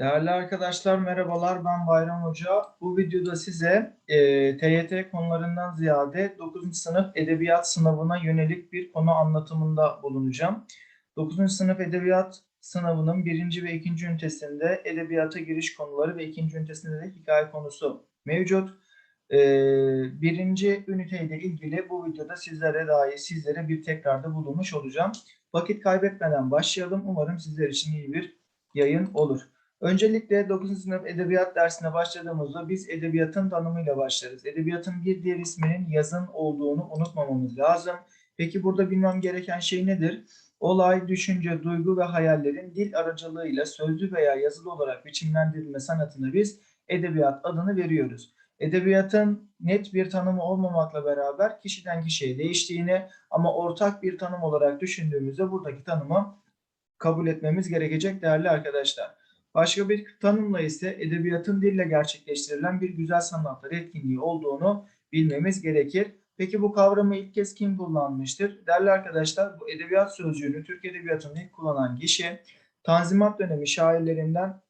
Değerli arkadaşlar merhabalar ben Bayram Hoca. Bu videoda size e, TYT konularından ziyade 9. sınıf edebiyat sınavına yönelik bir konu anlatımında bulunacağım. 9. sınıf edebiyat sınavının 1. ve 2. ünitesinde edebiyata giriş konuları ve 2. ünitesinde de hikaye konusu mevcut. E, birinci üniteyle ilgili bu videoda sizlere dair sizlere bir tekrarda bulunmuş olacağım. Vakit kaybetmeden başlayalım. Umarım sizler için iyi bir yayın olur. Öncelikle 9. sınıf edebiyat dersine başladığımızda biz edebiyatın tanımıyla başlarız. Edebiyatın bir diğer isminin yazın olduğunu unutmamamız lazım. Peki burada bilmem gereken şey nedir? Olay, düşünce, duygu ve hayallerin dil aracılığıyla sözlü veya yazılı olarak biçimlendirilme sanatına biz edebiyat adını veriyoruz. Edebiyatın net bir tanımı olmamakla beraber kişiden kişiye değiştiğini ama ortak bir tanım olarak düşündüğümüzde buradaki tanımı kabul etmemiz gerekecek değerli arkadaşlar. Başka bir tanımla ise edebiyatın dille gerçekleştirilen bir güzel sanatlar etkinliği olduğunu bilmemiz gerekir. Peki bu kavramı ilk kez kim kullanmıştır? Değerli arkadaşlar bu edebiyat sözcüğünü Türk Edebiyatı'nda ilk kullanan kişi Tanzimat dönemi şairlerinden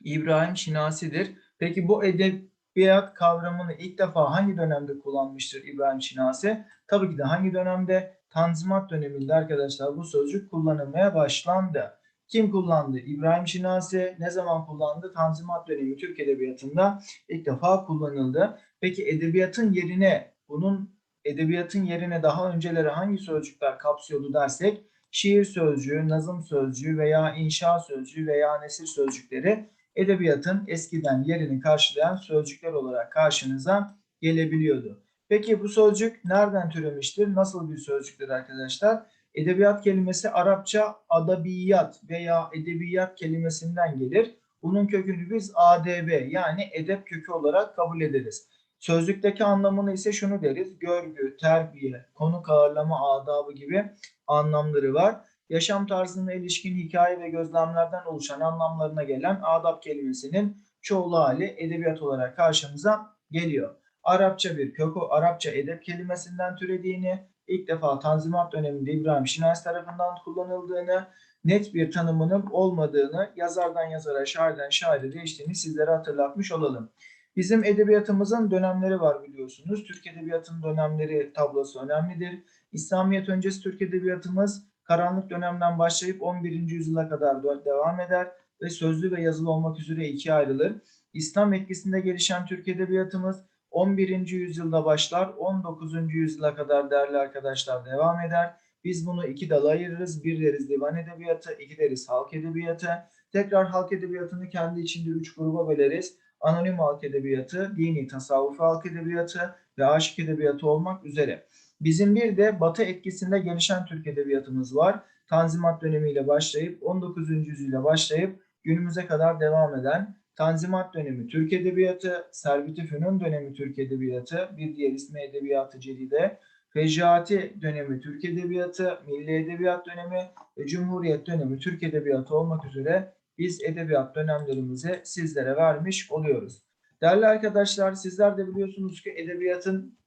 İbrahim Şinasi'dir. Peki bu edebiyat kavramını ilk defa hangi dönemde kullanmıştır İbrahim Şinasi? Tabii ki de hangi dönemde? Tanzimat döneminde arkadaşlar bu sözcük kullanılmaya başlandı. Kim kullandı? İbrahim Şinasi ne zaman kullandı? Tanzimat dönemi Türk Edebiyatı'nda ilk defa kullanıldı. Peki edebiyatın yerine bunun edebiyatın yerine daha önceleri hangi sözcükler kapsıyordu dersek şiir sözcüğü, nazım sözcüğü veya inşa sözcüğü veya nesil sözcükleri edebiyatın eskiden yerini karşılayan sözcükler olarak karşınıza gelebiliyordu. Peki bu sözcük nereden türemiştir? Nasıl bir sözcüktür arkadaşlar? Edebiyat kelimesi Arapça adabiyat veya edebiyat kelimesinden gelir. Bunun kökünü biz ADB yani edep kökü olarak kabul ederiz. Sözlükteki anlamını ise şunu deriz. Görgü, terbiye, konuk ağırlama adabı gibi anlamları var. Yaşam tarzına ilişkin hikaye ve gözlemlerden oluşan anlamlarına gelen adab kelimesinin çoğulu hali edebiyat olarak karşımıza geliyor. Arapça bir kökü, Arapça edep kelimesinden türediğini, ilk defa Tanzimat döneminde İbrahim Şinasi tarafından kullanıldığını, net bir tanımının olmadığını, yazardan yazara, şairden şaire değiştiğini sizlere hatırlatmış olalım. Bizim edebiyatımızın dönemleri var biliyorsunuz. Türk Edebiyatı'nın dönemleri tablosu önemlidir. İslamiyet öncesi Türk Edebiyatımız karanlık dönemden başlayıp 11. yüzyıla kadar devam eder ve sözlü ve yazılı olmak üzere ikiye ayrılır. İslam etkisinde gelişen Türk Edebiyatımız 11. yüzyılda başlar, 19. yüzyıla kadar değerli arkadaşlar devam eder. Biz bunu iki dala ayırırız. Bir deriz divan edebiyatı, iki deriz halk edebiyatı. Tekrar halk edebiyatını kendi içinde üç gruba böleriz. Anonim halk edebiyatı, dini tasavvuf halk edebiyatı ve aşık edebiyatı olmak üzere. Bizim bir de batı etkisinde gelişen Türk edebiyatımız var. Tanzimat dönemiyle başlayıp 19. yüzyıla başlayıp günümüze kadar devam eden Tanzimat dönemi Türk Edebiyatı, Servet-i Fünun dönemi Türk Edebiyatı, bir diğer ismi Edebiyatı Celide, Fecaati dönemi Türk Edebiyatı, Milli Edebiyat dönemi ve Cumhuriyet dönemi Türk Edebiyatı olmak üzere biz edebiyat dönemlerimizi sizlere vermiş oluyoruz. Değerli arkadaşlar sizler de biliyorsunuz ki edebiyatın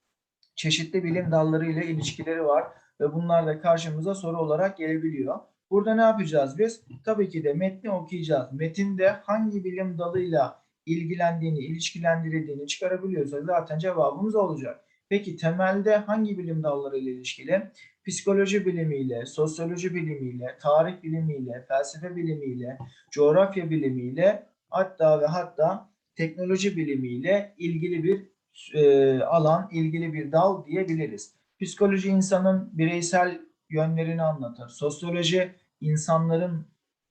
çeşitli bilim dalları ile ilişkileri var ve bunlar da karşımıza soru olarak gelebiliyor. Burada ne yapacağız biz? Tabii ki de metni okuyacağız. Metinde hangi bilim dalıyla ilgilendiğini, ilişkilendirildiğini çıkarabiliyorsa zaten cevabımız olacak. Peki temelde hangi bilim dalları ile ilişkili? Psikoloji bilimiyle, sosyoloji bilimiyle, tarih bilimiyle, felsefe bilimiyle, coğrafya bilimiyle hatta ve hatta teknoloji bilimiyle ilgili bir e, alan, ilgili bir dal diyebiliriz. Psikoloji insanın bireysel yönlerini anlatır. Sosyoloji insanların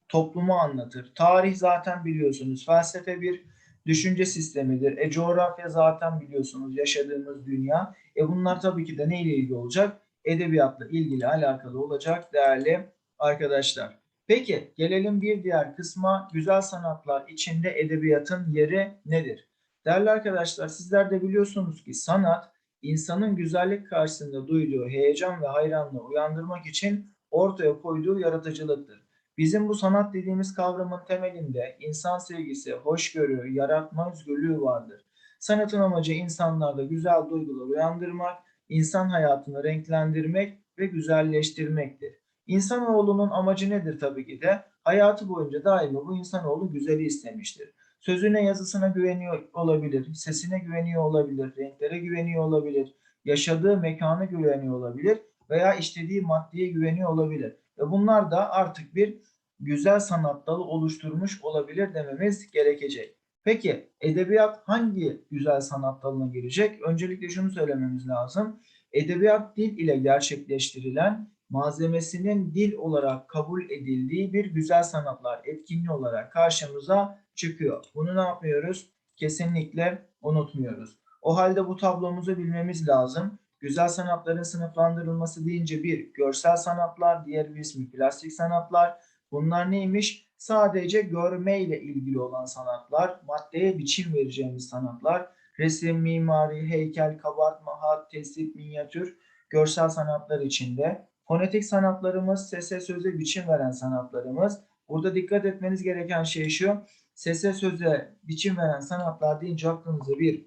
toplumu anlatır. Tarih zaten biliyorsunuz. Felsefe bir düşünce sistemidir. E coğrafya zaten biliyorsunuz yaşadığımız dünya. E bunlar tabii ki de neyle ilgili olacak? Edebiyatla ilgili alakalı olacak değerli arkadaşlar. Peki gelelim bir diğer kısma. Güzel sanatlar içinde edebiyatın yeri nedir? Değerli arkadaşlar sizler de biliyorsunuz ki sanat insanın güzellik karşısında duyduğu heyecan ve hayranlığı uyandırmak için ortaya koyduğu yaratıcılıktır. Bizim bu sanat dediğimiz kavramın temelinde insan sevgisi, hoşgörü, yaratma özgürlüğü vardır. Sanatın amacı insanlarda güzel duygular uyandırmak, insan hayatını renklendirmek ve güzelleştirmektir. İnsanoğlunun amacı nedir tabii ki de? Hayatı boyunca daima bu insanoğlu güzeli istemiştir. Sözüne yazısına güveniyor olabilir, sesine güveniyor olabilir, renklere güveniyor olabilir, yaşadığı mekana güveniyor olabilir veya işlediği maddeye güveniyor olabilir. Ve bunlar da artık bir güzel sanat dalı oluşturmuş olabilir dememiz gerekecek. Peki edebiyat hangi güzel sanat dalına girecek? Öncelikle şunu söylememiz lazım. Edebiyat dil ile gerçekleştirilen malzemesinin dil olarak kabul edildiği bir güzel sanatlar etkinliği olarak karşımıza çıkıyor. Bunu ne yapmıyoruz? Kesinlikle unutmuyoruz. O halde bu tablomuzu bilmemiz lazım. Güzel sanatların sınıflandırılması deyince bir görsel sanatlar, diğer bir ismi plastik sanatlar. Bunlar neymiş? Sadece görmeyle ilgili olan sanatlar, maddeye biçim vereceğimiz sanatlar, resim, mimari, heykel, kabartma, hat, tesip, minyatür, görsel sanatlar içinde. Fonetik sanatlarımız, sese söze biçim veren sanatlarımız. Burada dikkat etmeniz gereken şey şu, sese söze biçim veren sanatlar deyince aklınıza bir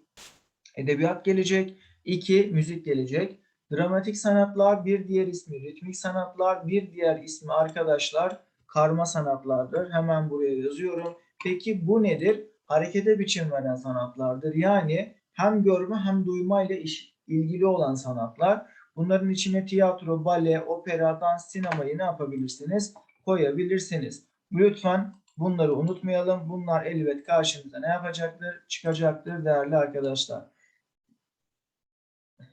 edebiyat gelecek, iki müzik gelecek. Dramatik sanatlar bir diğer ismi, ritmik sanatlar bir diğer ismi arkadaşlar karma sanatlardır. Hemen buraya yazıyorum. Peki bu nedir? Harekete biçim veren sanatlardır. Yani hem görme hem duyma ile iş, ilgili olan sanatlar. Bunların içine tiyatro, bale, opera, dans, sinemayı ne yapabilirsiniz? Koyabilirsiniz. Lütfen bunları unutmayalım. Bunlar elbet karşımıza ne yapacaktır? Çıkacaktır değerli arkadaşlar.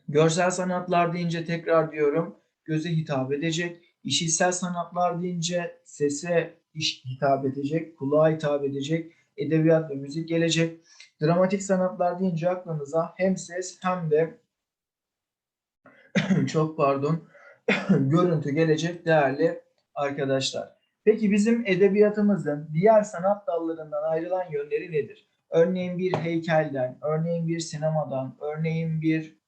Görsel sanatlar deyince tekrar diyorum göze hitap edecek. İşitsel sanatlar deyince sese hitap edecek, kulağa hitap edecek, edebiyat ve müzik gelecek. Dramatik sanatlar deyince aklınıza hem ses hem de çok pardon görüntü gelecek değerli arkadaşlar. Peki bizim edebiyatımızın diğer sanat dallarından ayrılan yönleri nedir? Örneğin bir heykelden, örneğin bir sinemadan, örneğin bir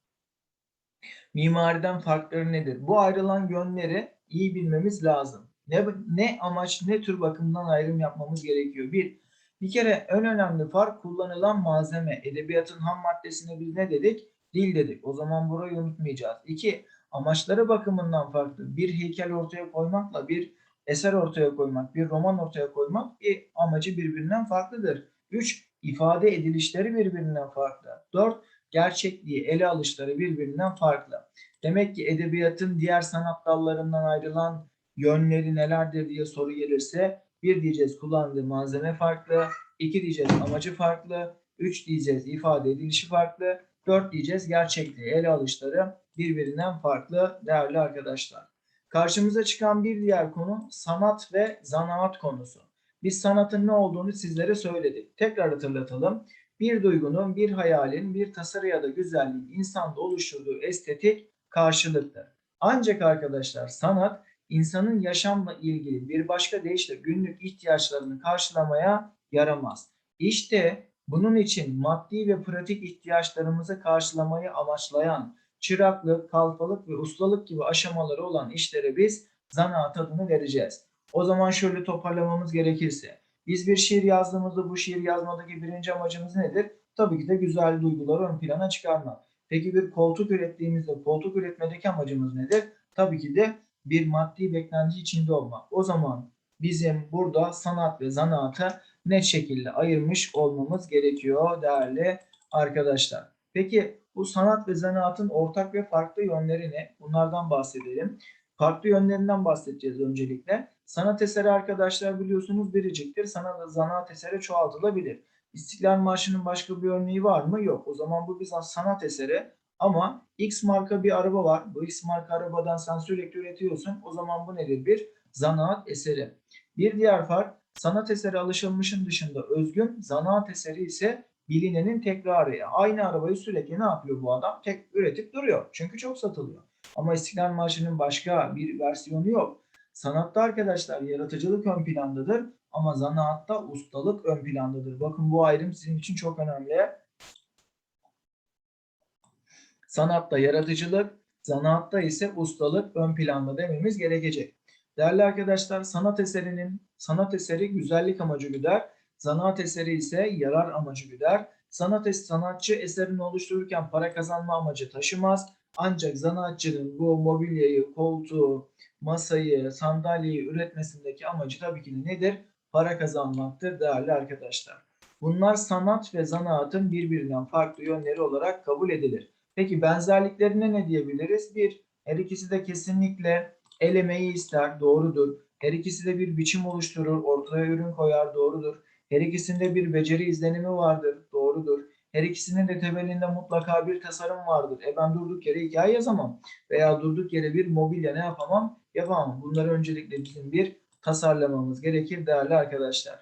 mimariden farkları nedir? Bu ayrılan yönleri iyi bilmemiz lazım. Ne, ne amaç, ne tür bakımdan ayrım yapmamız gerekiyor? Bir, bir kere en önemli fark kullanılan malzeme. Edebiyatın ham maddesine biz ne dedik? Dil dedik. O zaman burayı unutmayacağız. İki, amaçları bakımından farklı. Bir heykel ortaya koymakla bir eser ortaya koymak, bir roman ortaya koymak bir amacı birbirinden farklıdır. Üç, ifade edilişleri birbirinden farklı. Dört, gerçekliği ele alışları birbirinden farklı. Demek ki edebiyatın diğer sanat dallarından ayrılan yönleri nelerdir diye soru gelirse bir diyeceğiz kullandığı malzeme farklı, iki diyeceğiz amacı farklı, üç diyeceğiz ifade edilişi farklı, dört diyeceğiz gerçekliği ele alışları birbirinden farklı değerli arkadaşlar. Karşımıza çıkan bir diğer konu sanat ve zanaat konusu. Biz sanatın ne olduğunu sizlere söyledik. Tekrar hatırlatalım. Bir duygunun, bir hayalin, bir tasarı ya da güzelliğin insanda oluşturduğu estetik karşılıktır. Ancak arkadaşlar sanat insanın yaşamla ilgili bir başka deyişle günlük ihtiyaçlarını karşılamaya yaramaz. İşte bunun için maddi ve pratik ihtiyaçlarımızı karşılamayı amaçlayan çıraklık, kalfalık ve ustalık gibi aşamaları olan işlere biz zanaat adını vereceğiz. O zaman şöyle toparlamamız gerekirse biz bir şiir yazdığımızda bu şiir yazmadaki birinci amacımız nedir? Tabii ki de güzel duyguları ön plana çıkarmak. Peki bir koltuk ürettiğimizde koltuk üretmedeki amacımız nedir? Tabii ki de bir maddi beklenti içinde olmak. O zaman bizim burada sanat ve zanaatı net şekilde ayırmış olmamız gerekiyor değerli arkadaşlar. Peki bu sanat ve zanaatın ortak ve farklı yönleri ne? Bunlardan bahsedelim. Farklı yönlerinden bahsedeceğiz öncelikle. Sanat eseri arkadaşlar biliyorsunuz biriciktir. Sanat ve zanaat eseri çoğaltılabilir. İstiklal Marşı'nın başka bir örneği var mı? Yok. O zaman bu bir sanat eseri. Ama X marka bir araba var. Bu X marka arabadan sen sürekli üretiyorsun. O zaman bu nedir? Bir zanaat eseri. Bir diğer fark sanat eseri alışılmışın dışında özgün, zanaat eseri ise bilinenin tekrarı. Aynı arabayı sürekli ne yapıyor bu adam? Tek üretip duruyor. Çünkü çok satılıyor. Ama İstiklal Marşı'nın başka bir versiyonu yok. Sanatta arkadaşlar yaratıcılık ön plandadır ama zanaatta ustalık ön plandadır. Bakın bu ayrım sizin için çok önemli. Sanatta yaratıcılık, zanaatta ise ustalık ön planda dememiz gerekecek. Değerli arkadaşlar sanat eserinin sanat eseri güzellik amacı güder. Zanaat eseri ise yarar amacı güder. Sanat es sanatçı eserini oluştururken para kazanma amacı taşımaz. Ancak zanaatçının bu mobilyayı, koltuğu, masayı, sandalyeyi üretmesindeki amacı tabii ki nedir? Para kazanmaktır değerli arkadaşlar. Bunlar sanat ve zanaatın birbirinden farklı yönleri olarak kabul edilir. Peki benzerliklerine ne diyebiliriz? Bir, her ikisi de kesinlikle el emeği ister, doğrudur. Her ikisi de bir biçim oluşturur, ortaya ürün koyar, doğrudur. Her ikisinde bir beceri izlenimi vardır, doğrudur. Her ikisinin de temelinde mutlaka bir tasarım vardır. E ben durduk yere hikaye yazamam. Veya durduk yere bir mobilya ne yapamam? Yapamam. Bunları öncelikle bizim bir tasarlamamız gerekir değerli arkadaşlar.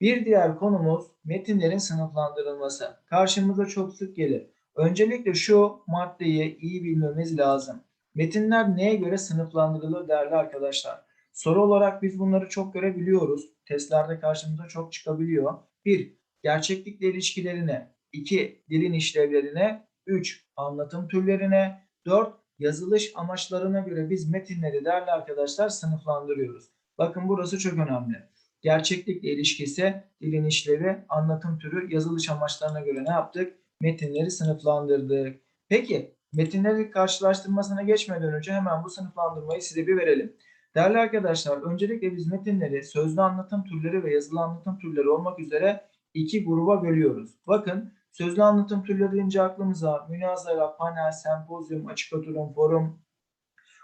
Bir diğer konumuz metinlerin sınıflandırılması. Karşımıza çok sık gelir. Öncelikle şu maddeyi iyi bilmemiz lazım. Metinler neye göre sınıflandırılır değerli arkadaşlar? Soru olarak biz bunları çok görebiliyoruz. Testlerde karşımıza çok çıkabiliyor. 1. Gerçeklikle ilişkilerine. 2. Dilin işlevlerine. 3. Anlatım türlerine. 4. Yazılış amaçlarına göre biz metinleri değerli arkadaşlar sınıflandırıyoruz. Bakın burası çok önemli. Gerçeklikle ilişkisi, dilin işlevi, anlatım türü, yazılış amaçlarına göre ne yaptık? Metinleri sınıflandırdık. Peki metinleri karşılaştırmasına geçmeden önce hemen bu sınıflandırmayı size bir verelim. Değerli arkadaşlar, öncelikle biz metinleri sözlü anlatım türleri ve yazılı anlatım türleri olmak üzere iki gruba bölüyoruz. Bakın sözlü anlatım türleri deyince aklımıza münazara, panel, sempozyum, açık oturum, forum,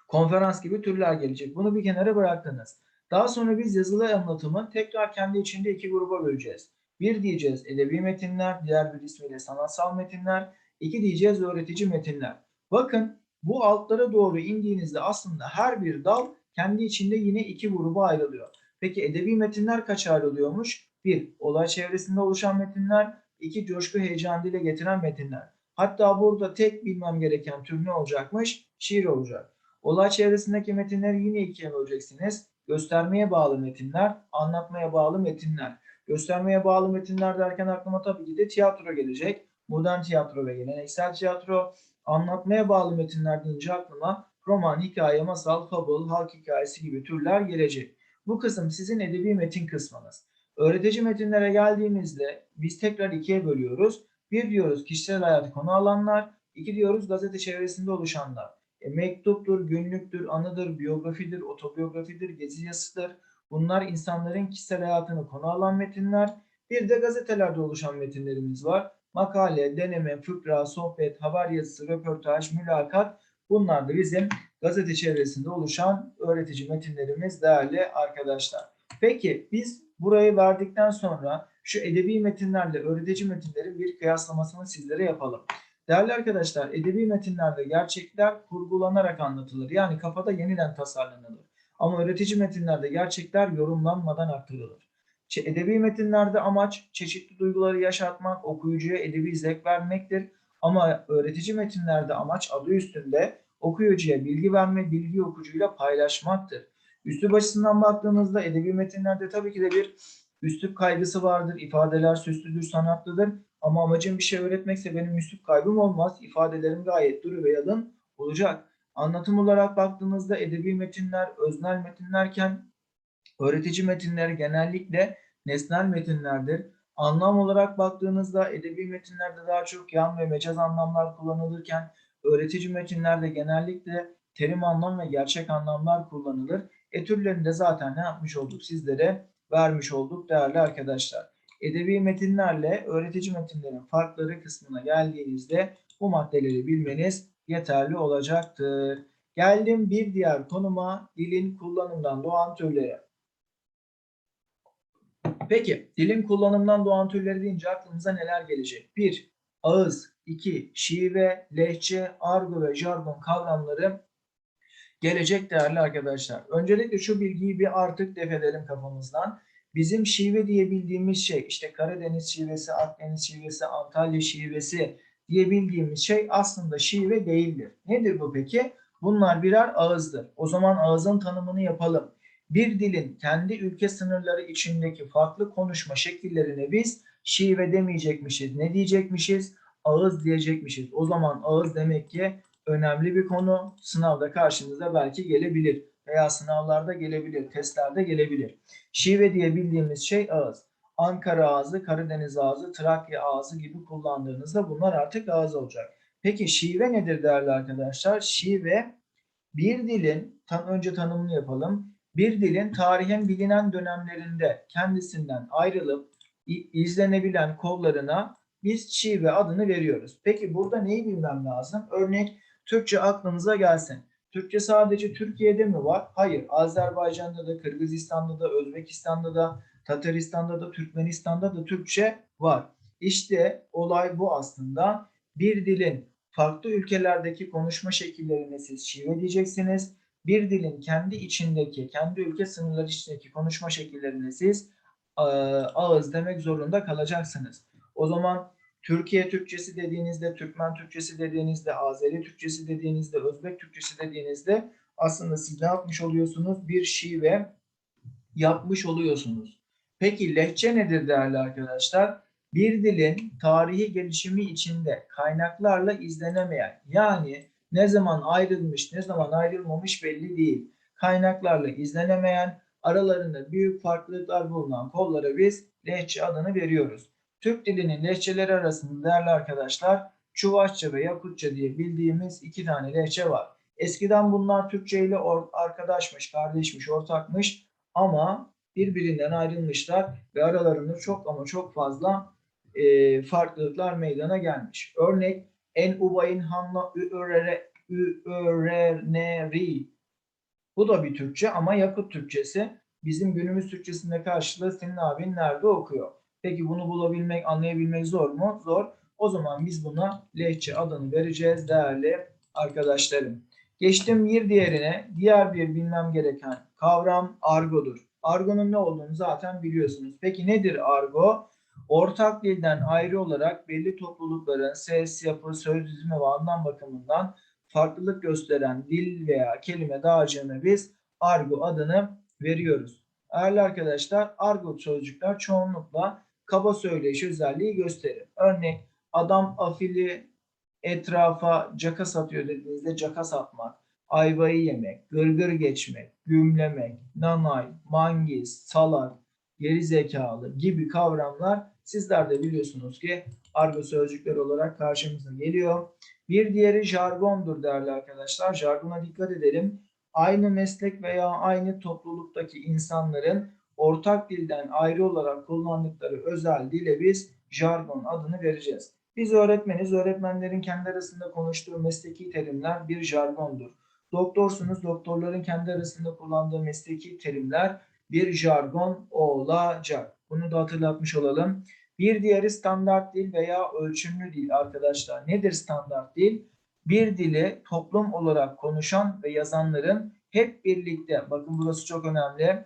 konferans gibi türler gelecek. Bunu bir kenara bıraktınız. Daha sonra biz yazılı anlatımı tekrar kendi içinde iki gruba böleceğiz. Bir diyeceğiz edebi metinler, diğer bir ismiyle sanatsal metinler. İki diyeceğiz öğretici metinler. Bakın bu altlara doğru indiğinizde aslında her bir dal kendi içinde yine iki gruba ayrılıyor. Peki edebi metinler kaç ayrılıyormuş? Bir, olay çevresinde oluşan metinler. iki coşku heyecan dile getiren metinler. Hatta burada tek bilmem gereken tür ne olacakmış? Şiir olacak. Olay çevresindeki metinleri yine ikiye böleceksiniz. Göstermeye bağlı metinler, anlatmaya bağlı metinler. Göstermeye bağlı metinler derken aklıma tabii ki de tiyatro gelecek. Modern tiyatro ve geleneksel tiyatro. Anlatmaya bağlı metinler deyince aklıma roman, hikaye, masal, fabul, halk hikayesi gibi türler gelecek. Bu kısım sizin edebi metin kısmınız. Öğretici metinlere geldiğimizde biz tekrar ikiye bölüyoruz. Bir diyoruz kişisel hayatı konu alanlar, iki diyoruz gazete çevresinde oluşanlar. E, mektuptur, günlüktür, anıdır, biyografidir, otobiyografidir, gezi yazısıdır. Bunlar insanların kişisel hayatını konu alan metinler. Bir de gazetelerde oluşan metinlerimiz var. Makale, deneme, fıkra, sohbet, haber yazısı, röportaj, mülakat. Bunlar da bizim gazete çevresinde oluşan öğretici metinlerimiz değerli arkadaşlar. Peki biz burayı verdikten sonra şu edebi metinlerle öğretici metinlerin bir kıyaslamasını sizlere yapalım. Değerli arkadaşlar, edebi metinlerde gerçekler kurgulanarak anlatılır. Yani kafada yeniden tasarlanılır. Ama öğretici metinlerde gerçekler yorumlanmadan aktarılır. Edebi metinlerde amaç çeşitli duyguları yaşatmak, okuyucuya edebi zevk vermektir. Ama öğretici metinlerde amaç adı üstünde okuyucuya bilgi verme, bilgi okuyucuyla paylaşmaktır. Üslup açısından baktığımızda edebi metinlerde tabii ki de bir üslup kaygısı vardır. İfadeler süslüdür, sanatlıdır. Ama amacım bir şey öğretmekse benim üslup kaybım olmaz. İfadelerim gayet duru ve yalın olacak. Anlatım olarak baktığımızda edebi metinler, öznel metinlerken öğretici metinler genellikle nesnel metinlerdir. Anlam olarak baktığınızda edebi metinlerde daha çok yan ve mecaz anlamlar kullanılırken öğretici metinlerde genellikle terim anlam ve gerçek anlamlar kullanılır. E türlerinde zaten ne yapmış olduk sizlere vermiş olduk değerli arkadaşlar. Edebi metinlerle öğretici metinlerin farkları kısmına geldiğinizde bu maddeleri bilmeniz yeterli olacaktır. Geldim bir diğer konuma dilin kullanımdan doğan türleri. Peki dilin kullanımdan doğan türleri deyince aklımıza neler gelecek? 1. Ağız 2. Şive, lehçe, argo ve jargon kavramları gelecek değerli arkadaşlar. Öncelikle şu bilgiyi bir artık def edelim kafamızdan. Bizim şive diye bildiğimiz şey işte Karadeniz şivesi, Akdeniz şivesi, Antalya şivesi diye bildiğimiz şey aslında şive değildir. Nedir bu peki? Bunlar birer ağızdır. O zaman ağızın tanımını yapalım. Bir dilin kendi ülke sınırları içindeki farklı konuşma şekillerine biz şive demeyecekmişiz. Ne diyecekmişiz? Ağız diyecekmişiz. O zaman ağız demek ki önemli bir konu. Sınavda karşınıza belki gelebilir veya sınavlarda gelebilir, testlerde gelebilir. Şive diye bildiğimiz şey ağız. Ankara ağzı, Karadeniz ağzı, Trakya ağzı gibi kullandığınızda bunlar artık ağız olacak. Peki şive nedir değerli arkadaşlar? Şive bir dilin, tan önce tanımını yapalım. Bir dilin tarihen bilinen dönemlerinde kendisinden ayrılıp izlenebilen kollarına biz şive adını veriyoruz. Peki burada neyi bilmem lazım? Örnek Türkçe aklınıza gelsin. Türkçe sadece Türkiye'de mi var? Hayır. Azerbaycan'da da, Kırgızistan'da da, Özbekistan'da da, Tataristan'da da, Türkmenistan'da da Türkçe var. İşte olay bu aslında. Bir dilin farklı ülkelerdeki konuşma şekillerine siz şive diyeceksiniz. Bir dilin kendi içindeki, kendi ülke sınırları içindeki konuşma şekillerine siz e, ağız demek zorunda kalacaksınız. O zaman Türkiye Türkçesi dediğinizde, Türkmen Türkçesi dediğinizde, Azeri Türkçesi dediğinizde, Özbek Türkçesi dediğinizde aslında siz ne yapmış oluyorsunuz? Bir şive yapmış oluyorsunuz. Peki lehçe nedir değerli arkadaşlar? Bir dilin tarihi gelişimi içinde kaynaklarla izlenemeyen yani ne zaman ayrılmış ne zaman ayrılmamış belli değil. Kaynaklarla izlenemeyen aralarında büyük farklılıklar bulunan kollara biz lehçe adını veriyoruz. Türk dilinin lehçeleri arasında değerli arkadaşlar Çuvaşça ve Yakutça diye bildiğimiz iki tane lehçe var. Eskiden bunlar Türkçe ile arkadaşmış, kardeşmiş, ortakmış ama birbirinden ayrılmışlar ve aralarında çok ama çok fazla e, farklılıklar meydana gelmiş. Örnek en ubayın hanla üörere üöreneri. Bu da bir Türkçe ama Yakut Türkçesi. Bizim günümüz Türkçesinde karşılığı senin abin nerede okuyor? Peki bunu bulabilmek, anlayabilmek zor mu? Zor. O zaman biz buna lehçe adını vereceğiz değerli arkadaşlarım. Geçtim bir diğerine. Diğer bir bilmem gereken kavram argodur. Argonun ne olduğunu zaten biliyorsunuz. Peki nedir argo? Ortak dilden ayrı olarak belli toplulukların ses, yapı, söz dizimi ve anlam bakımından farklılık gösteren dil veya kelime dağarcığına biz argo adını veriyoruz. Değerli arkadaşlar argo sözcükler çoğunlukla kaba söyleyiş özelliği gösterir. Örnek adam afili etrafa caka satıyor dediğinizde caka satmak, ayvayı yemek, gırgır geçmek, gümlemek, nanay, mangiz, salak, geri zekalı gibi kavramlar sizler de biliyorsunuz ki argo sözcükler olarak karşımıza geliyor. Bir diğeri jargondur değerli arkadaşlar. Jargona dikkat edelim. Aynı meslek veya aynı topluluktaki insanların ortak dilden ayrı olarak kullandıkları özel dile biz jargon adını vereceğiz. Biz öğretmeniz, öğretmenlerin kendi arasında konuştuğu mesleki terimler bir jargondur. Doktorsunuz, doktorların kendi arasında kullandığı mesleki terimler bir jargon olacak. Bunu da hatırlatmış olalım. Bir diğeri standart dil veya ölçümlü dil arkadaşlar. Nedir standart dil? Bir dili toplum olarak konuşan ve yazanların hep birlikte, bakın burası çok önemli,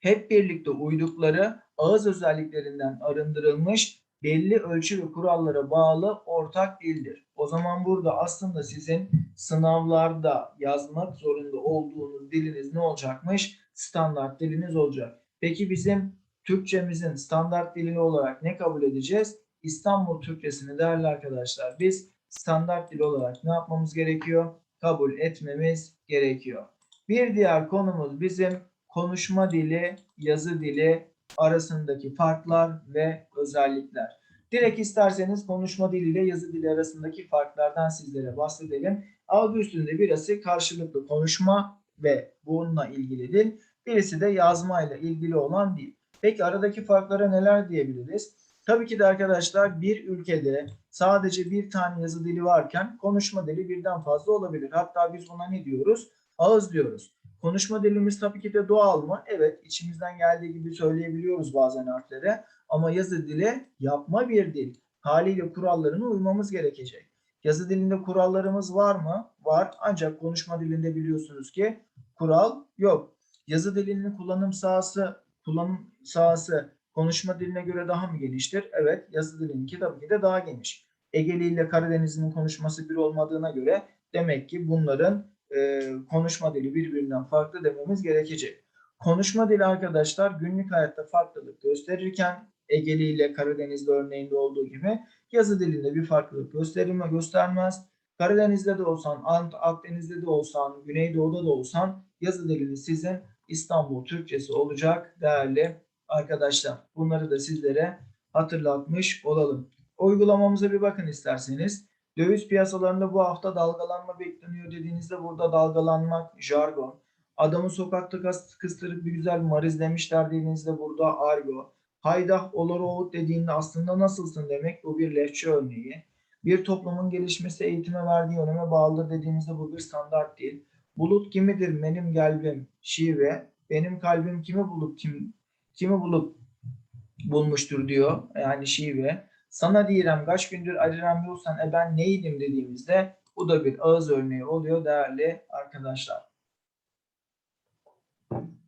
hep birlikte uydukları ağız özelliklerinden arındırılmış belli ölçü ve kurallara bağlı ortak dildir. O zaman burada aslında sizin sınavlarda yazmak zorunda olduğunuz diliniz ne olacakmış? Standart diliniz olacak. Peki bizim Türkçemizin standart dili olarak ne kabul edeceğiz? İstanbul Türkçesini değerli arkadaşlar biz standart dil olarak ne yapmamız gerekiyor? Kabul etmemiz gerekiyor. Bir diğer konumuz bizim konuşma dili, yazı dili arasındaki farklar ve özellikler. Direkt isterseniz konuşma dili ile yazı dili arasındaki farklardan sizlere bahsedelim. Adı üstünde birisi karşılıklı konuşma ve bununla ilgili dil. Birisi de yazma ile ilgili olan dil. Peki aradaki farklara neler diyebiliriz? Tabii ki de arkadaşlar bir ülkede sadece bir tane yazı dili varken konuşma dili birden fazla olabilir. Hatta biz buna ne diyoruz? Ağız diyoruz. Konuşma dilimiz tabii ki de doğal mı? Evet, içimizden geldiği gibi söyleyebiliyoruz bazen harflere. Ama yazı dili yapma bir dil. Haliyle kurallarına uymamız gerekecek. Yazı dilinde kurallarımız var mı? Var. Ancak konuşma dilinde biliyorsunuz ki kural yok. Yazı dilinin kullanım sahası, kullanım sahası konuşma diline göre daha mı geniştir? Evet, yazı dilininki tabii ki de daha geniş. Egeli ile Karadeniz'in konuşması bir olmadığına göre demek ki bunların e, konuşma dili birbirinden farklı dememiz gerekecek. Konuşma dili arkadaşlar günlük hayatta farklılık gösterirken Egeli ile Karadeniz'de örneğinde olduğu gibi yazı dilinde bir farklılık gösterir mi göstermez. Karadeniz'de de olsan, Akdeniz'de de olsan, Güneydoğu'da da olsan yazı dilini sizin İstanbul Türkçesi olacak değerli arkadaşlar. Bunları da sizlere hatırlatmış olalım. Uygulamamıza bir bakın isterseniz. Döviz piyasalarında bu hafta dalgalanma bekleniyor dediğinizde burada dalgalanmak jargon. Adamı sokakta kıstırıp bir güzel mariz demişler dediğinizde burada argo. Haydah olur oğut dediğinde aslında nasılsın demek bu bir lehçe örneği. Bir toplumun gelişmesi eğitime verdiği öneme bağlıdır dediğimizde bu bir standart değil. Bulut kimidir benim kalbim şive. Benim kalbim kimi bulup kim kimi bulup bulmuştur diyor yani şive. Sana diyerem kaç gündür arıram yoksan e ben neydim dediğimizde bu da bir ağız örneği oluyor değerli arkadaşlar.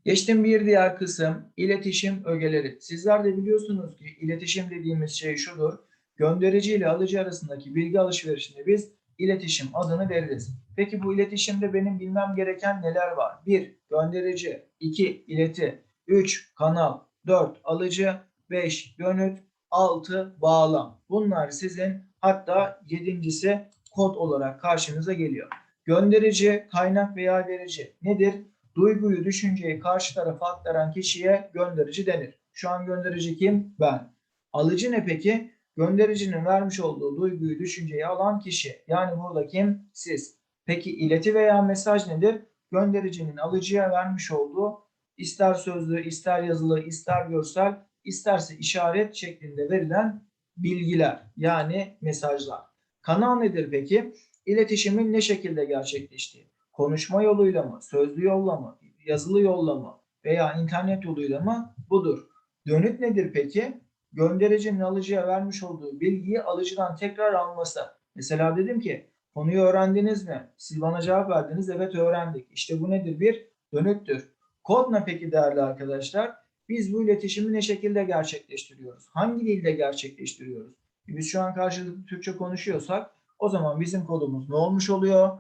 Geçtim bir diğer kısım iletişim ögeleri. Sizler de biliyorsunuz ki iletişim dediğimiz şey şudur. Gönderici ile alıcı arasındaki bilgi alışverişinde biz iletişim adını veririz. Peki bu iletişimde benim bilmem gereken neler var? 1. Gönderici 2. ileti 3. Kanal 4. Alıcı 5. Dönüt 6. Bağlam. Bunlar sizin hatta yedincisi kod olarak karşınıza geliyor. Gönderici, kaynak veya verici nedir? Duyguyu, düşünceyi karşı tarafa aktaran kişiye gönderici denir. Şu an gönderici kim? Ben. Alıcı ne peki? Göndericinin vermiş olduğu duyguyu, düşünceyi alan kişi. Yani burada kim? Siz. Peki ileti veya mesaj nedir? Göndericinin alıcıya vermiş olduğu ister sözlü, ister yazılı, ister görsel, isterse işaret şeklinde verilen bilgiler yani mesajlar. Kanal nedir peki? İletişimin ne şekilde gerçekleştiği. Konuşma yoluyla mı, sözlü yolla mı, yazılı yolla mı veya internet yoluyla mı? Budur. Dönüt nedir peki? Göndericinin alıcıya vermiş olduğu bilgiyi alıcıdan tekrar alması. Mesela dedim ki konuyu öğrendiniz mi? Siz bana cevap verdiniz. Evet öğrendik. İşte bu nedir? Bir dönüttür. Kod ne peki değerli arkadaşlar? Biz bu iletişimi ne şekilde gerçekleştiriyoruz? Hangi dilde gerçekleştiriyoruz? Biz şu an karşılıklı Türkçe konuşuyorsak o zaman bizim kodumuz ne olmuş oluyor?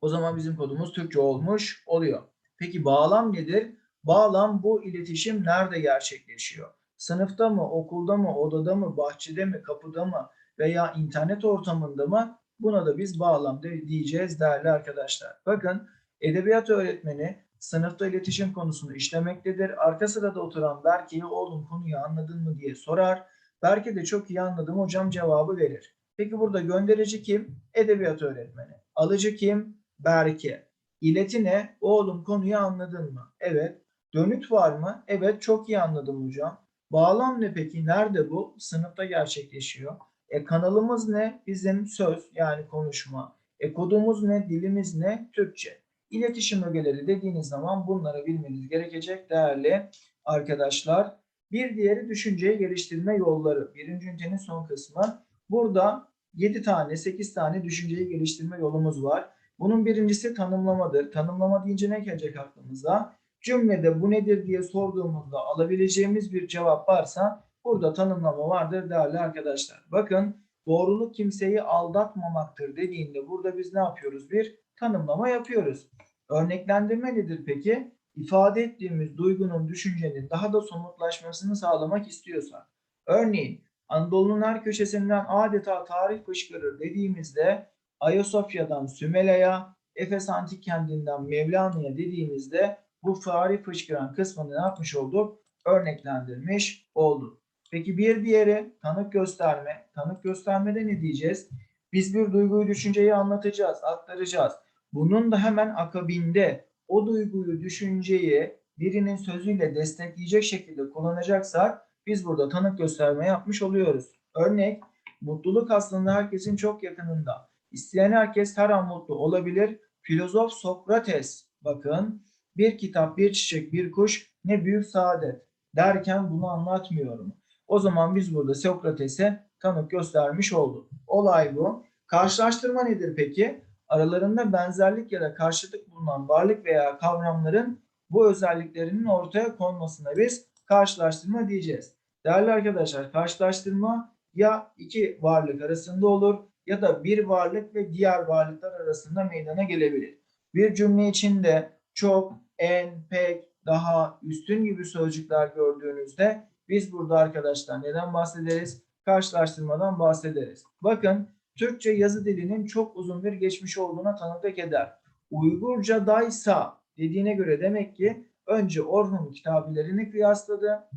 O zaman bizim kodumuz Türkçe olmuş oluyor. Peki bağlam nedir? Bağlam bu iletişim nerede gerçekleşiyor? Sınıfta mı, okulda mı, odada mı, bahçede mi, kapıda mı veya internet ortamında mı? Buna da biz bağlam diyeceğiz değerli arkadaşlar. Bakın edebiyat öğretmeni sınıfta iletişim konusunu işlemektedir. Arka sırada oturan Berke'ye oğlum konuyu anladın mı diye sorar. Berke de çok iyi anladım hocam cevabı verir. Peki burada gönderici kim? Edebiyat öğretmeni. Alıcı kim? Berke. İleti ne? Oğlum konuyu anladın mı? Evet. Dönüt var mı? Evet çok iyi anladım hocam. Bağlam ne peki? Nerede bu? Sınıfta gerçekleşiyor. E kanalımız ne? Bizim söz yani konuşma. E kodumuz ne? Dilimiz ne? Türkçe. İletişim ögeleri dediğiniz zaman bunları bilmeniz gerekecek değerli arkadaşlar. Bir diğeri düşünceyi geliştirme yolları. Birinci ünitenin son kısmı. Burada 7 tane 8 tane düşünceyi geliştirme yolumuz var. Bunun birincisi tanımlamadır. Tanımlama deyince ne gelecek aklımıza? Cümlede bu nedir diye sorduğumuzda alabileceğimiz bir cevap varsa burada tanımlama vardır değerli arkadaşlar. Bakın doğruluk kimseyi aldatmamaktır dediğinde burada biz ne yapıyoruz? Bir tanımlama yapıyoruz. Örneklendirme nedir peki? İfade ettiğimiz duygunun, düşüncenin daha da somutlaşmasını sağlamak istiyorsak. Örneğin Anadolu'nun her köşesinden adeta tarih fışkırır dediğimizde Ayasofya'dan Sümele'ye, Efes Antik Kenti'nden Mevlana'ya dediğimizde bu tarih fışkıran kısmını ne yapmış olduk? Örneklendirmiş olduk. Peki bir diğeri tanık gösterme. Tanık göstermede ne diyeceğiz? Biz bir duyguyu, düşünceyi anlatacağız, aktaracağız. Bunun da hemen akabinde o duyguyu, düşünceyi birinin sözüyle destekleyecek şekilde kullanacaksak biz burada tanık gösterme yapmış oluyoruz. Örnek, mutluluk aslında herkesin çok yakınında. İsteyen herkes her an mutlu olabilir. Filozof Sokrates, bakın, bir kitap, bir çiçek, bir kuş ne büyük saadet derken bunu anlatmıyorum. O zaman biz burada Sokrates'e tanık göstermiş olduk. Olay bu. Karşılaştırma nedir peki? Aralarında benzerlik ya da karşıtlık bulunan varlık veya kavramların bu özelliklerinin ortaya konmasına biz karşılaştırma diyeceğiz. Değerli arkadaşlar karşılaştırma ya iki varlık arasında olur ya da bir varlık ve diğer varlıklar arasında meydana gelebilir. Bir cümle içinde çok, en, pek, daha, üstün gibi sözcükler gördüğünüzde biz burada arkadaşlar neden bahsederiz? Karşılaştırmadan bahsederiz. Bakın Türkçe yazı dilinin çok uzun bir geçmiş olduğuna tanıklık eder. Uygurca'daysa dediğine göre demek ki önce Orhun kitabelerini kıyasladı.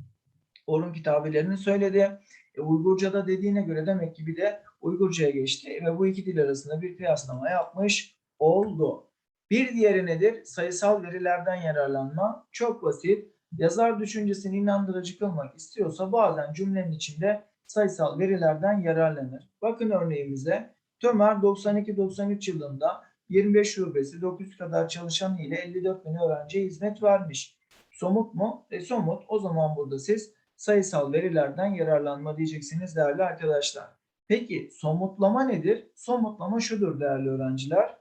Orhun kitabelerini söyledi. E, Uygurca'da dediğine göre demek ki bir de Uygurca'ya geçti ve bu iki dil arasında bir kıyaslama yapmış oldu. Bir diğeri nedir? Sayısal verilerden yararlanma. Çok basit. Yazar düşüncesini inandırıcı kılmak istiyorsa bazen cümlenin içinde sayısal verilerden yararlanır. Bakın örneğimize. Tömer 92-93 yılında 25 şubesi 900 kadar çalışan ile 54 bin öğrenciye hizmet vermiş. Somut mu? E somut. O zaman burada siz sayısal verilerden yararlanma diyeceksiniz değerli arkadaşlar. Peki somutlama nedir? Somutlama şudur değerli öğrenciler.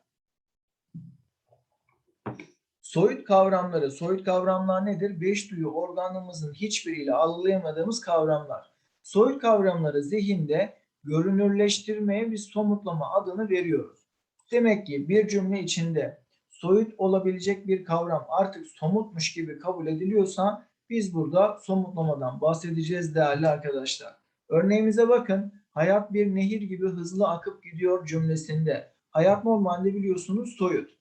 Soyut kavramları, soyut kavramlar nedir? Beş duyu organımızın hiçbiriyle algılayamadığımız kavramlar. Soyut kavramları zihinde görünürleştirmeye biz somutlama adını veriyoruz. Demek ki bir cümle içinde soyut olabilecek bir kavram artık somutmuş gibi kabul ediliyorsa biz burada somutlamadan bahsedeceğiz değerli arkadaşlar. Örneğimize bakın. Hayat bir nehir gibi hızlı akıp gidiyor cümlesinde. Hayat normalde biliyorsunuz soyut.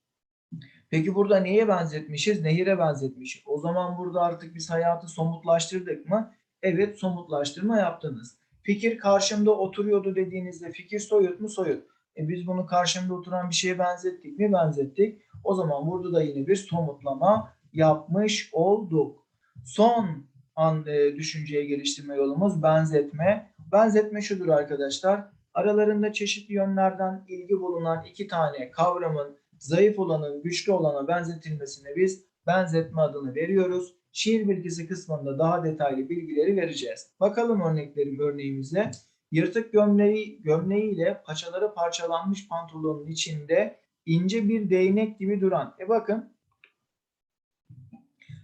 Peki burada neye benzetmişiz? Nehire benzetmişiz. O zaman burada artık biz hayatı somutlaştırdık mı? Evet somutlaştırma yaptınız. Fikir karşımda oturuyordu dediğinizde fikir soyut mu soyut? E biz bunu karşımda oturan bir şeye benzettik mi? Benzettik. O zaman burada da yine bir somutlama yapmış olduk. Son an, e, düşünceye geliştirme yolumuz benzetme. Benzetme şudur arkadaşlar. Aralarında çeşitli yönlerden ilgi bulunan iki tane kavramın zayıf olanın güçlü olana benzetilmesine biz benzetme adını veriyoruz. Şiir bilgisi kısmında daha detaylı bilgileri vereceğiz. Bakalım örneklerim örneğimize. Yırtık gömleği, gömleğiyle paçaları parçalanmış pantolonun içinde ince bir değnek gibi duran. E bakın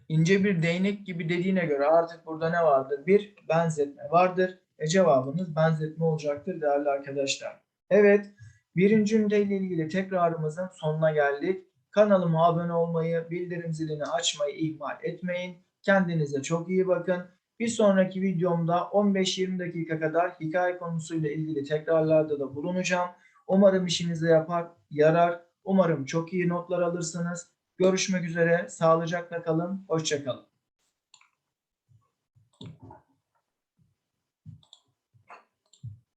ince bir değnek gibi dediğine göre artık burada ne vardır? Bir benzetme vardır. E cevabımız benzetme olacaktır değerli arkadaşlar. Evet birinci üniteyle ilgili tekrarımızın sonuna geldik. Kanalıma abone olmayı, bildirim zilini açmayı ihmal etmeyin. Kendinize çok iyi bakın. Bir sonraki videomda 15-20 dakika kadar hikaye konusuyla ilgili tekrarlarda da bulunacağım. Umarım işinize yapar, yarar. Umarım çok iyi notlar alırsınız. Görüşmek üzere. Sağlıcakla kalın. Hoşçakalın.